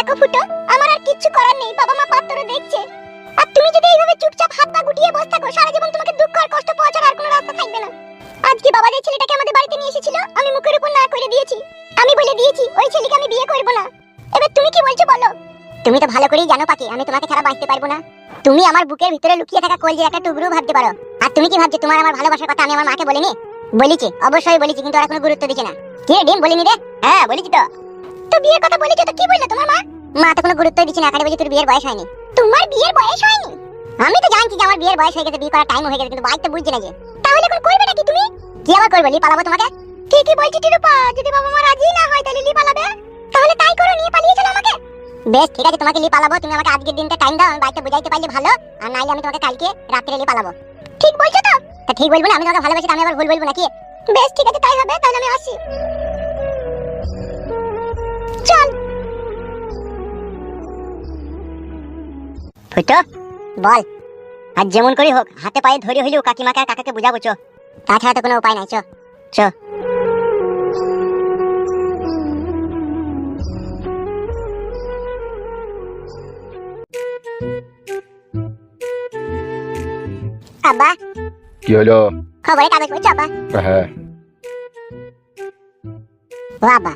দেখো ফুটো, আমার আর কিচ্ছু করার নেই, বাবা মা পাত্তরে দেখছে। আর তুমি যদি এইভাবে চুপচাপ হাত পা গুটিয়ে বসে থাকো, সারা জীবন তোমাকে দুঃখ আর কষ্ট পৌঁছার আর কোনো রাস্তা থাকবে না। আজকে বাবা যে ছেলেটাকে আমাদের বাড়িতে নিয়ে এসেছিল, আমি মুখের উপর না করে দিয়েছি। আমি বলে দিয়েছি, ওই ছেলেকে আমি বিয়ে করব না। এবার তুমি কি বলছো বলো? তুমি তো ভালো করেই জানো পাখি আমি তোমাকে ছাড়া বাঁচতে পারব না। তুমি আমার বুকের ভিতরে লুকিয়ে থাকা কলজের একটা টুকরো ভাবতে পারো। আর তুমি কি ভাবছ, তোমার আমার ভালোবাসার কথা আমি আমার মাকে বলিনি? বলেছি, অবশ্যই বলেছি, কিন্তু ওরা কোনো গুরুত্ব দিচ্ছে না। কি রে ডিম, বলিনি রে? হ্যাঁ বলেছি তো। তো বিয়ের কথা বলেছ তো কি বলল তোমার মা? মা তো কোনো গুরুত্ব দিচ্ছে না খালি বলছে তোর বিয়ের বয়স হয়নি। তোমার বিয়ের বয়স হয়নি? আমি তো জানছি যে আমার বিয়ের বয়স হয়ে গেছে, বিয়ে করার টাইম হয়ে গেছে, কিন্তু বাইক তো বুঝছি না যে। তাহলে এখন করবে নাকি তুমি? কি আবার করবে লি পালাবো তোমাকে? ঠিকই বলছি টিরুপা যদি বাবা মা রাজি না হয়, তাহলে লি পালাবে? তাহলে তাই করো, নিয়ে পালিয়ে চলো আমাকে। বেশ, ঠিক আছে, তোমাকে লি পালাবো, তুমি আমাকে আজকের দিনটা টাইম দাও, আমি বাইকটা বুঝাইতে পারলে ভালো। আর নাইলে আমি তোমাকে কালকে রাত্রে লি পালাবো। ঠিক বলছো তো? তা ঠিক বলব না, আমি তোমাকে ভালোবাসি আমি আবার ভুল বলব নাকি? বেশ, ঠিক আছে, তাই হবে, তাহলে আমি আসি। ফুটো বল। আর যেমন করি হোক হাতে পায়ে ধরে হইলেও কাকিমাকে আর কাকাকে বুঝাবো চো। তাছাড়া তো কোনো উপায় নাই চো। চো। আব্বা। কি হলো? খবরে কাগজ পড়ছো আব্বা? হ্যাঁ। ও আব্বা।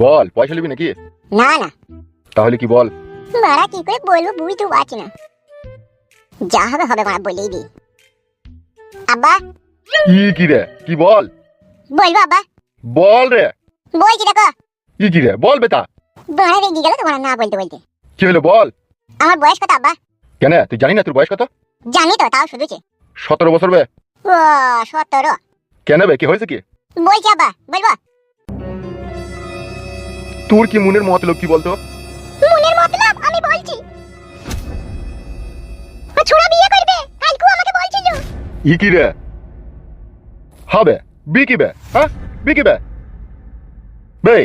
বল পয়সা নিবি নাকি? না না। তাহলে কি বল? মারা কি করে বলব বুঝতে পারছি না। যা হবে হবে মারা বলেই দি আব্বা। কি কি রে? কি বল? বলব আব্বা। বল রে। বলছি দেখো। কি কি রে? বল বেটা। বাড়া রেগে গেল তোমার না বলতে বলতে। কি হলো বল? আমার বয়স কত আব্বা? কেন তুই জানি না তোর বয়স কত? জানি তো তাও শুধুছে। সতেরো বছর বে। ও সতেরো। কেন বে কি হয়েছে কি? বলছি আব্বা বলব। তোর কি মনের মতলব কি বলতো? মতলব আমি বলছি। ছোড়া বিয়ে করবে? কালকে আমাকে বলছিল। ই কি রে? হবে। বি কি বে? হ্যাঁ? বি কি বে? বে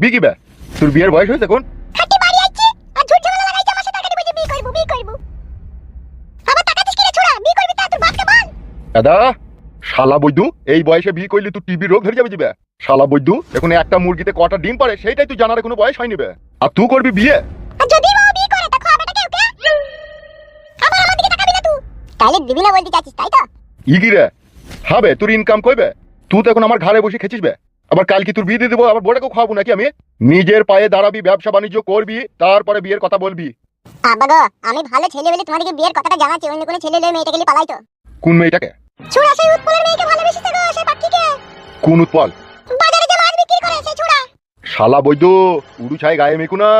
বি কি বে? তোর বিয়ের বয়স হয়েছে কোন খাটি বাড়ি আইছে আর ঝুট ঝামেলা লাগাইছে আমার সাথে আগে বলছে বিয়ে করব বিয়ে করব। আবার টাকাতিস কিরে ছোড়া? বিয়ে করবি তা তোর বাপকে বল। দাদা শালা বৈদু এই বয়সে বিয়ে করলে তুই টিবি রোগ ধরে যাবে যাবে শালা বৈদু এখন একটা মুরগিতে কটা ডিম পারে সেইটাই তুই জানার কোনো বয়স হয়নি বে। আর তুই করবি বিয়ে? তাহলে দিবি না বলতে চাচ্ছিস তাই তো? ইগি রে হবে তোর ইনকাম কইবে? তুই তো এখন আমার ঘরে বসে খেছিস বে। আবার কাল কি তোর বিয়ে দিয়ে দেবো আবার বোর্ডাকেও খাওয়াবো নাকি আমি? নিজের পায়ে দাঁড়াবি ব্যবসা বাণিজ্য করবি তারপরে বিয়ের কথা বলবি। আব্বা গো আমি ভালো ছেলে বলে তোমাদেরকে বিয়ের কথাটা জানাচ্ছি অন্য কোনো ছেলে লয়ে মেয়েটাকে নিয়ে পালাইতো কোন মেয়েটাকে? ছোড়া সেই উৎপলের মেয়েকে ভালোবেসেছে গো সেই পাখিকে। কোন উৎপল? বাজারে যে মাছ বিক্রি করে সেই ছোড়া শালা বৈদ্য উড়ু ছাই গায়ে মেকু না।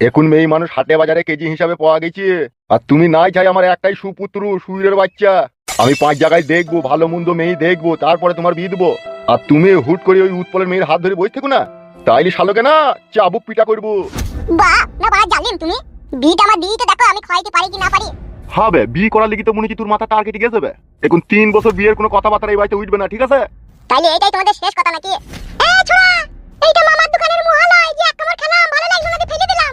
এখন মেয়ে মানুষ হাটে বাজারে কেজি হিসাবে পাওয়া গেছে। আর তুমি নাই চাই আমার একটাই সুপুত্র সুইরের বাচ্চা। আমি পাঁচ জায়গায় দেখব ভালো মন্দ মেয়ে দেখব তারপরে তোমার বিয়ে দেবো। আর তুমি হুট করে ওই উৎপলের মেয়ের হাত ধরে বসে থেকো না। তাইলে শালোকে না চাবুক পিটা করব। বা না জানেন তুমি? বিটা আমার দিতে দেখো আমি খাইতে পারি কি না পারি? হবে বিয়ে করার লিগে তো মনে হচ্ছে তোর মাথা টার্গেটে গেছে বে। এখন তিন বছর বিয়ের কোনো কথাবার্তা এই বাড়িতে উঠবে না ঠিক আছে? তাইলে এটাই তোমাদের শেষ কথা নাকি? এ ছোড়া এইটা মামার দোকানের মহালয় যে এক কামড় খেলাম ভালো লাগল না ফেলে দিলাম।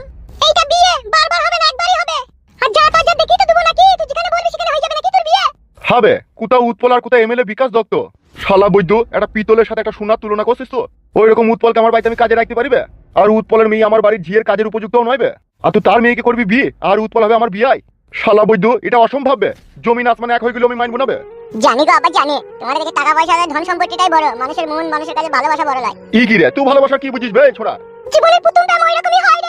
এইটা বিয়ে। বারবার হবে না একবারই হবে। আর যা তা যা দেখি তো দেবো নাকি? তুই যেখানে বলবি সেখানে হয়ে যাবে নাকি তোর বিয়ে? হবে। কোথাও উৎপল আর কোথাও এমএলএ বিকাশ দত্ত। শালা বৈদ্য একটা পিতলের সাথে একটা সোনার তুলনা করছিস তো? ওই রকম উৎপলকে আমার বাড়িতে আমি কাজে রাখতে পারিবে? আর উৎপলের মেয়ে আমার বাড়ির ঝিয়ের কাজের উপযুক্তও নয় আর তুই তার মেয়েকে করবি বিয়ে? আর উৎপল হবে আমার বিয়াই? শালা বৈদ্য এটা অসম্ভব। জমিন আসমানে এক হয়ে গেলে আমি মানবো না বে। জানি গো আবার জানি। তোমাদের কাছে টাকা পয়সা আর ধন সম্পত্তিটাই বড়। মানুষের মন মানুষের কাছে ভালোবাসা বড় লাগে ই কি রে তুই ভালোবাসা কি বুঝিস বে ছোড়া? জীবনের প্রথম প্রেম ওই রকমই হয়।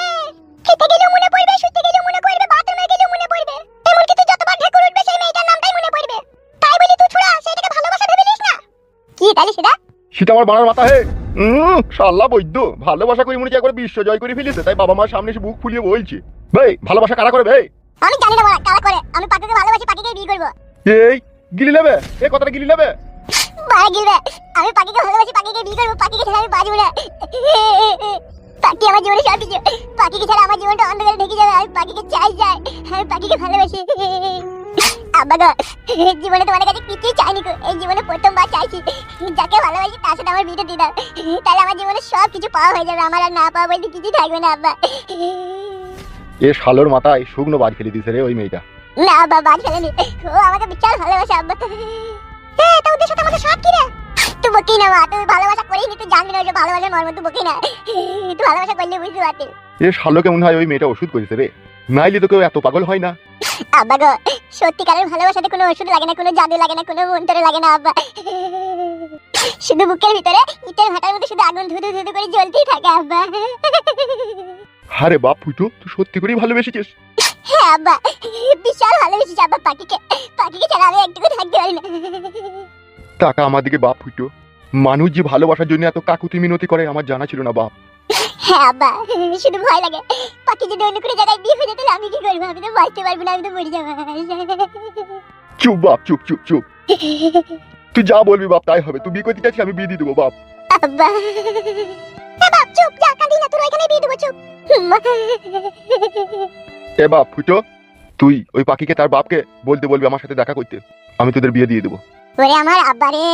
খেতে গেলেও মনে পড়বে শুতে গেলেও মনে পড়বে বাথরুমে গেলেও মনে পড়বে। এমনকি তুই যতবার ঢেকুর উঠবে সেই মেয়েটার নামটাই মনে পড়বে। তাই বলি তুই ছোড়া সেটাকে ভালোবাসা ভেবে নিস না। কি তাহলে সেটা? সেটা আমার বানার মাথা হে। উম, শালা বৈদ্য ভালোবাসা করে মনে হচ্ছে একবার বিশ্ব জয় করে ফেলেছে তাই বাবা মার সামনে এসে বুক ফুলিয়ে বলছি। ভাই ভালোবাসা কারা করে ভাই? আমি জানি না কারা করে। আমি পাখিকে ভালোবাসি পাখিকে বিয়ে করব। এই গিলি নেবে? এ কথাটা গিলি নেবে? বাড়া গিলবে। আমি পাখিকে ভালোবাসি পাখিকে বিয়ে করব পাখিকে ছাড়া আমি বাঁচবো না। পাখি আমার জীবনে সব কিছু পাখিকে ছাড়া আমার জীবনটা অন্ধকারে ঢেকে যাবে আমি পাখিকে চাই চাই আমি পাখিকে ভালোবাসি। জীবনে তোমাদের কাছে কিছুই চাইনি গো এই জীবনে প্রথমবার চাইছি। যাকে ভালোবাসি তার সাথে আমার বিয়েটা দিয়ে দাও তাহলে আমার জীবনে সব কিছু পাওয়া হয়ে যাবে আমার আর না পাওয়া বলতে কিছুই থাকবে না আব্বা। এ শালোর মাথায় শুকনো বাজ ফেলে রে ওই মেয়েটা। না আব্বা ফেলেনি। ও আমাকে বিশাল ভালোবাসে আব্বা। হ্যাঁ তা ওদের সাথে আমাদের সব কি রে তুই বকি না মা তুই ভালোবাসা করিস তুই জানবি না যে ভালোবাসার মর্ম তুই বকি না তুই ভালোবাসা করলে বুঝতে পারতিস এ শালোকে মনে হয় ওই মেয়েটা ওষুধ করেছে রে। নাইলে তো কেউ এত পাগল হয় না। আব্বা গো সত্যিকারের ভালোবাসাতে কোনো ওষুধ লাগে না কোনো জাদু লাগে না কোনো মন্ত্র লাগে না আব্বা। শুধু বুকের ভিতরে ইটের ভাটার মধ্যে শুধু আগুন ধুধু ধুধু করে জ্বলতেই থাকে আব্বা। আরে বাপ ফুটো তুই সত্যি করেই ভালোবেসেছিস। হ্যাঁ আব্বা। বিশাল ভালোবেসেছি আব্বা পাখিকে। পাখিকে ছাড়া আমি একটুকু থাকতে পারি না। টাকা আমার দিকে বাপ ফুটো। মানুষ যে ভালোবাসার জন্য এত কাকুতি মিনতি করে আমার জানা ছিল না বাপ। হ্যাঁ আব্বা শুধু ভয় লাগে। পাখি যদি অন্য কোনো জায়গায় বিয়ে হয়ে যেত আমি কি করব? আমি তো বাঁচতে পারব না আমি তো মরে যাব। চুপ বাপ চুপ চুপ চুপ। তুই যা বলবি বাপ তাই হবে। তুই বিয়ে করতে চাচ্ছিস আমি বিয়ে দিয়ে দেবো বাপ। আব্বা। বাপ চুপ যা কাঁদি না তোর ওইখানে বিয়ে দেবো চুপ। এ বাপ ফুটো তুই ওই পাখিকে তার বাপকে বলতে বলবি আমার সাথে দেখা করতে। আমি তোদের বিয়ে দিয়ে দেবো। ওরে আমার আব্বা রে।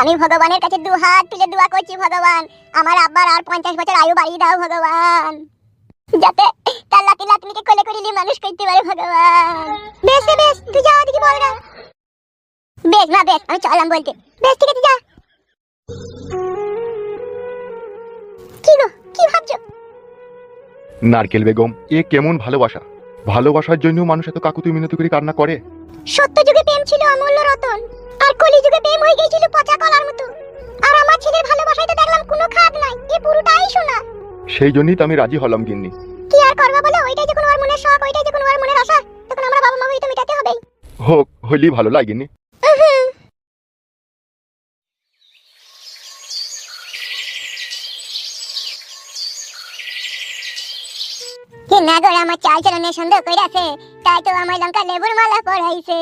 আমি ভগবানের কাছে দু হাত তুলে দোয়া করছি ভগবান। আমার আব্বার আর পঞ্চাশ বছর আয়ু বাড়িয়ে দাও ভগবান। যাতে তার লাতি লাতনিকে কোলে করে নিয়ে মানুষ করতে পারে ভগবান। বেশ বেশ তুই যা ওদিকে বল না বেশ না বেশ আমি চললাম বলতে। বেশ ঠিক আছে যা। কি গো কি ভাবছ? নারকেল বেগম এ কেমন ভালোবাসা। ভালোবাসার জন্য মানুষ এত কাকুতি মিনতি করে কান্না করে। সত্য যুগে ছিল অমূল্য রতন। আর কলি যুগে প্রেম হয়ে গিয়েছিল পচা কলার মতো। আর আমার ছেলের ভালোবাসায় তো দেখলাম কোনো খাদ নাই। এ পুরোটাই শোনা সেই জন্যই তো আমি রাজি হলাম গিন্নি। কি আর করবা বলো? ওইটাই যখন ওর মনের শখ ওইটাই যখন ওর মনের আশা তখন আমরা বাবা মা হয়ে তো মেটাতে হবেই। হোক হইলেই ভালো লাগেনি হে নাগর আমার চাল চলনে সন্দেহ কইরাছে তাই তো আমার লঙ্কা লেবুর মালা পড়াইছে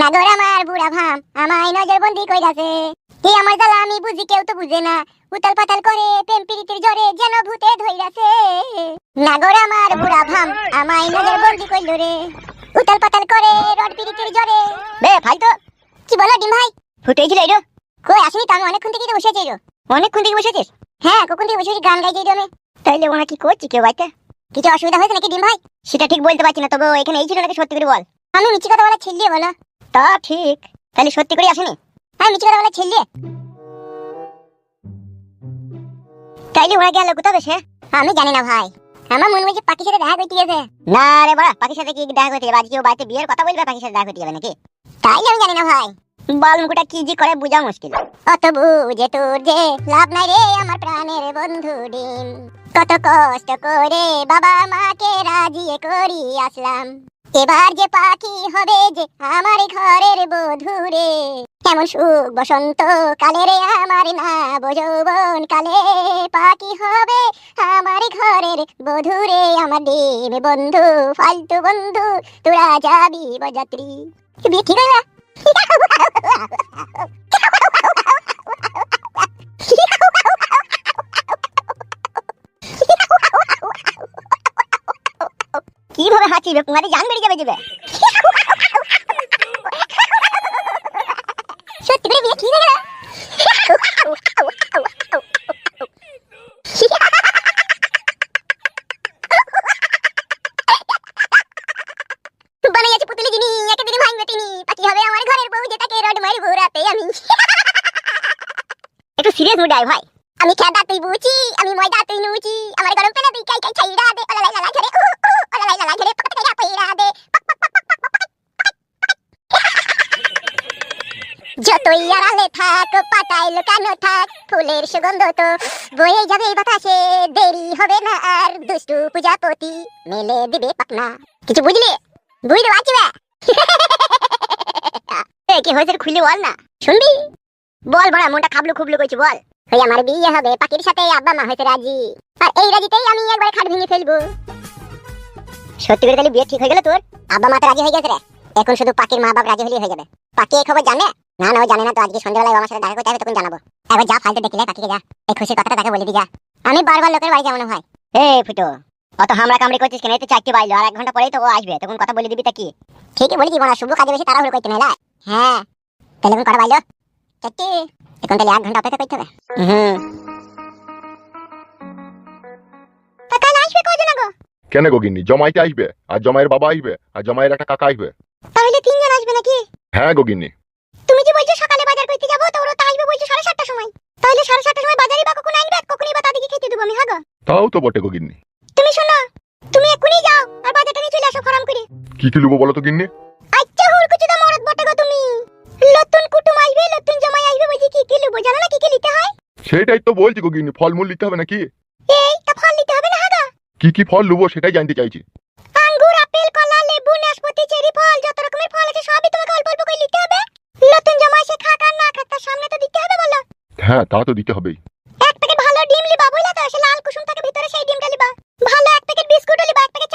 নাগর আমার বুড়া ভাম আমায় নজর বন্দি কইরাছে। কি আমার জ্বালা আমি বুঝি কেউ তো বুঝে না উতাল পাতাল করে প্রেম প্রীতির জোরে যেন ভূতে ধইরাছে। নাগর আমার বুড়া ভাম আমায় নজর বন্দি কইল রে। উতাল পাতাল করে রড প্রীতির জোরে। বে ভাই তো কি বলো ডিম ভাই? ফুটেছিল এরো কই আসিনি তো আমি অনেকক্ষণ থেকে তো বসেছি অনেকক্ষণ থেকে বসেছিস হ্যাঁ কখন থেকে বসে বসে গান গাইছি আমি। তাইলে ওনা কি করছি কেউ বাইতে? কিছু অসুবিধা হয়েছে নাকি ডিম ভাই? সেটা ঠিক বলতে পারছি না, তবে এখানে এই ছিল নাকি সত্যি করে বল। আমি মিছি কথা বলা ছেলে বলো তা ঠিক, তাহলে সত্যি করে আসেনি? হ্যাঁ মিছি কথা বলা ছেলে। তাইলে ওরা গেল কোথাও সে আমি জানি না ভাই। আমার মনে হচ্ছে পাখির সাথে দেখা করতে গেছে। না রে বড়া, পাখির সাথে কি দেখা করতে যাবে? আজকে ও বাড়িতে বিয়ের কথা বলবে, পাখির সাথে দেখা করতে যাবে নাকি? তাইলে আমি জানি না ভাই। বল মুকুটা, কি জি করে বোঝা মুশকিল। অত বুঝে তোর যে লাভ নাই রে আমার প্রাণের বন্ধু ডিম। কত কষ্ট করে বাবা মাকে রাজি করি আসলাম। এবার যে পাখি হবে যে আমার ঘরের বধুরে কেমন সুখ বসন্ত কালে রে আমার না যৌবন কালে। পাখি হবে আমার ঘরের বধুরে আমার ডিম বন্ধু, ফালতু বন্ধু, তোরা যাবি বিয়ে ঠিক হইলা কীভাবে হাঁচিবে তোমাদের জান বেরিয়ে যাবে যাবে সত্যি করে বিয়ে ঠিক হয়ে গেল বানাইয়াছি পুতুলি জিনি একে দিনে ভাঙবে তিনি পাখি হবে আমার যেটাকে রড মারবো রাতে আমি। একটু সিরিয়াস মুড আয় ভাই। আমি খেদা তুই বুঝি, আমি ময়দা তুই নুচি আমার গরম পেলে তুই কাই কাই ছাইরা দে, ওলা পইরা দে যতই আড়ালে থাক, পাতায় লুকানো থাক, ফুলের সুগন্ধ তো বয়ে যাবে বাতাসে, দেরি হবে না আর দুষ্টু পূজাপতি মেলে দিবে পাকনা কিছু বুঝলি? বুঝতে পারছি কি হয়েছে খুলে বল না। শুনবি? বল বড়া, মনটা খাবলু খুবলু কইছি, বল। ওই আমার বিয়ে হবে, পাখির সাথে আব্বা মা হয়েছে রাজি। আর এই রাজিতেই আমি খাট ভেঙে ফেলব। সত্যি করে তাহলে বিয়ে ঠিক হয়ে গেল তোর? আব্বা রাজি হয়ে গেছে রে। এখন শুধু পাখির মা বাপ রাজি হলেই হয়ে যাবে। পাখি এই খবর জানে? না না, ও জানে না তো, আজকে সন্ধ্যাবেলায় আমার সাথে দেখা করতে হবে তখন জানাব। একবার যা পাখিকে যা, এই খুশির কথাটা তাকে বলে দি, যা। আমি বারবার লোকের বাড়ি যাব না ভাই এ ফুটো, অত হামলা কামড়ি করছিস কেন? তো চারটে আর এক ঘণ্টা পরেই তো ও আসবে, তখন কথা বলে দিবি তা কি? ঠিকই বলেছি শুভ কাজে বেশি তাড়াহুড়ো করতে মেলা হ্যাঁ। তাহলে কোন বাইলো? চারটে এখন তাহলে এক ঘণ্টা অপেক্ষা করতে হবে? হুম। আসবে কজন গো কেন গো গিন্নি? জমাইতে আসবে। আর জমাইয়ের বাবা আসবে। আর জমাইয়ের একটা কাকা আসবে। তাহলে তিনজন আসবে নাকি? হ্যাঁ গো গিন্নি। তুমি যে বলছো সকালে বাজার করতে যাব তো ওরা তো আসবে বলছো সাড়ে সাতটার সময়। তাহলে সাড়ে সাতটার সময় বাজারই বা কখন আনবে? আর কখনই বা তাদেরকে খেতে দেবো আমি হ্যাঁ হাগো তাও তো বটে গো গিন্নি। তুমি শোনো তুমি এক্ষুনি যাও আর বাজারটা নিয়ে চলে আসো ফরাম করে। কি কি লুবো বলো তো গিন্নি? সেটাই তো বলছি গগিনি ফলমূল নিতে হবে নাকি? এই তো ফল নিতে হবে না হাগা কি কি ফল লুবো সেটাই জানতে চাইছি। আঙ্গুর আপেল কলা লেবু নাশপাতি চেরি ফল যত রকমের ফল আছে সবই তোমাকে অল্প অল্প করে নিতে হবে। নতুন না সামনে তো দিতে হবে বলো। হ্যাঁ তা তো দিতে হবে এক প্যাকেট ভালো ডিম তো? লাল কুসুম থাকে ভিতরে সেই ভালো এক প্যাকেট এক প্যাকেট